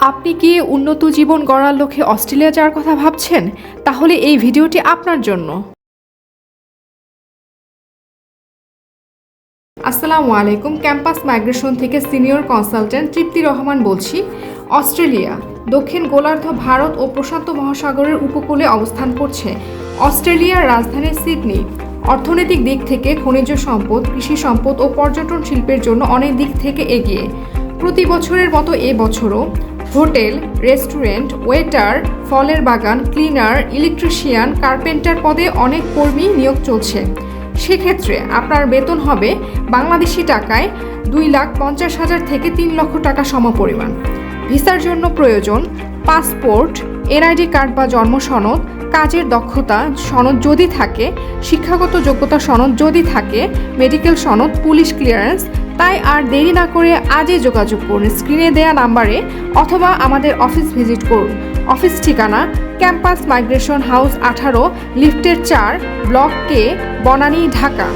আপনি কি উন্নত জীবন গড়ার লক্ষ্যে অস্ট্রেলিয়া যাওয়ার কথা ভাবছেন? তাহলে এই ভিডিওটি আপনার জন্য। আসসালামু আলাইকুম, ক্যাম্পাস মাইগ্রেশন থেকে সিনিয়র কনসালটেন্ট তৃপ্তি রহমান বলছি। অস্ট্রেলিয়া, দক্ষিণ গোলার্ধ ভারত ও প্রশান্ত মহাসাগরের উপকূলে অবস্থান করছে। অস্ট্রেলিয়ার রাজধানী সিডনি, অর্থনৈতিক দিক থেকে খনিজ সম্পদ, কৃষি সম্পদ ও পর্যটন শিল্পের জন্য অনেক দিক থেকে এগিয়ে। প্রতি বছরের মতো এ বছরও হোটেল, রেস্টুরেন্ট, ওয়েটার, ফলের বাগান, ক্লিনার, ইলেকট্রিশিয়ান, কার্পেন্টার পদে অনেক কর্মী নিয়োগ চলছে। সেক্ষেত্রে আপনার বেতন হবে বাংলাদেশি টাকায় দুই লাখ পঞ্চাশ হাজার থেকে তিন লক্ষ টাকা সমপরিমাণ। ভিসার জন্য প্রয়োজন পাসপোর্ট, এনআইডি কার্ড বা জন্ম সনদ, কাজের দক্ষতা সনদ যদি থাকে, শিক্ষাগত যোগ্যতা সনদ যদি থাকে, মেডিকেল সনদ, পুলিশ ক্লিয়ারেন্স তাই আর দেরি না করে আজই যোগাযোগ করুন। স্ক্রিনে দেয়া নাম্বারে অথবা আমাদের অফিস ভিজিট করুন। অফিস ঠিকানা, ক্যাম্পাস মাইগ্রেশন হাউস আঠারো, লিফটের চার, ব্লক কে, বনানী, ঢাকা।